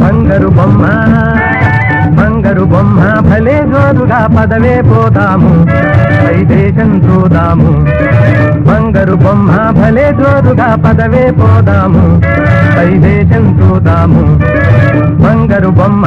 బంగారు బొమ్మ బంగారు బొమ్మ భలే జోరుగా పదవే పోదాము వైదేశం చూదాము బంగారు బొమ్మ భలే జోరుగా పదవే పోదాము వైదేశం చూదాము బంగారు బొమ్మ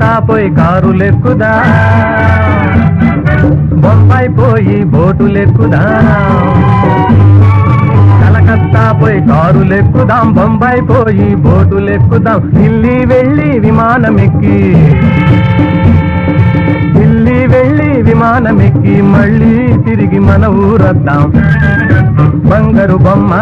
అంతా పోయి కారు లెక్కుదా? బొంబాయి పోయి బోటులెక్కుదా కలకత్తా పోయి కారు లెక్కుదాం బొంబాయి పోయి బోటు లెక్కుదాం ఢిల్లీ వెళ్ళి విమానమెక్కి. ఢిల్లీ వెళ్ళి విమానమెక్కి మళ్ళీ తిరిగి మన ఊరొద్దాం. బంగారు బొమ్మ.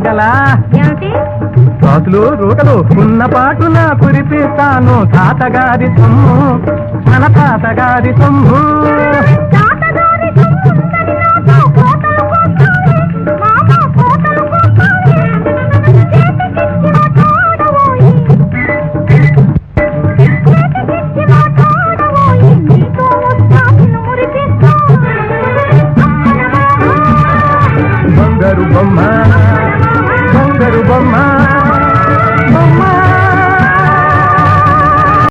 పరాగల ఏమిటి? రాసులు రూటలు ఉన్న పాటున కురిపిస్తాను. తాతగారి సొమ్ము మన తాతగారి సొమ్ము. బొమ్మ బంగారు బొమ్మ.